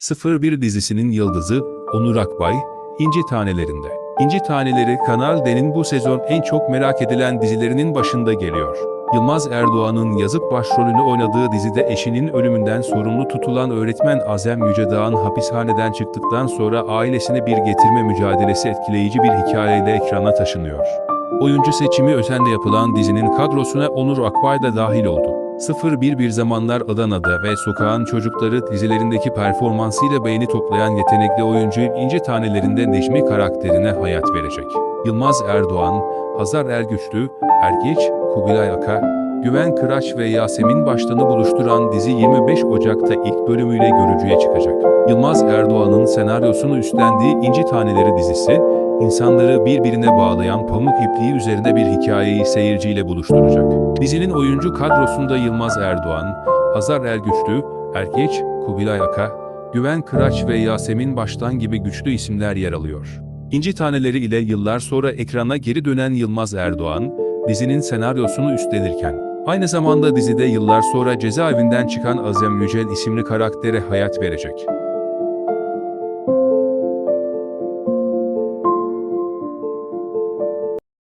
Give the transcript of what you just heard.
01 dizisinin yıldızı Onur Akbay, İnci Tanelerinde. İnci Taneleri Kanal D'nin bu sezon en çok merak edilen dizilerinin başında geliyor. Yılmaz Erdoğan'ın yazıp başrolünü oynadığı dizide eşinin ölümünden sorumlu tutulan öğretmen Azem Yücedağ'ın hapishaneden çıktıktan sonra ailesine bir getirme mücadelesi etkileyici bir hikayeyle ekrana taşınıyor. Oyuncu seçimi özenle yapılan dizinin kadrosuna Onur Akbay da dahil oldu. 01 Bir Zamanlar Adana'da ve Sokağın Çocukları dizilerindeki performansıyla beğeni toplayan yetenekli oyuncu İnci Tanelerinde Necmi karakterine hayat verecek. Yılmaz Erdoğan, Hazar Ergüçlü, Ergeç, Kubilay Aka, Güven Kıraç ve Yasemin Baştan'ı buluşturan dizi 25 Ocak'ta ilk bölümüyle görücüye çıkacak. Yılmaz Erdoğan'ın senaryosunu üstlendiği İnci Taneleri dizisi, insanları birbirine bağlayan pamuk ipliği üzerinde bir hikayeyi seyirciyle buluşturacak. Dizinin oyuncu kadrosunda Yılmaz Erdoğan, Hazar Ergüçlü, Erkeç, Kubilay Aka, Güven Kıraç ve Yasemin Baştan gibi güçlü isimler yer alıyor. İnci Taneleri ile yıllar sonra ekrana geri dönen Yılmaz Erdoğan, dizinin senaryosunu üstlenirken, aynı zamanda dizide yıllar sonra cezaevinden çıkan Azem Yücel isimli karaktere hayat verecek.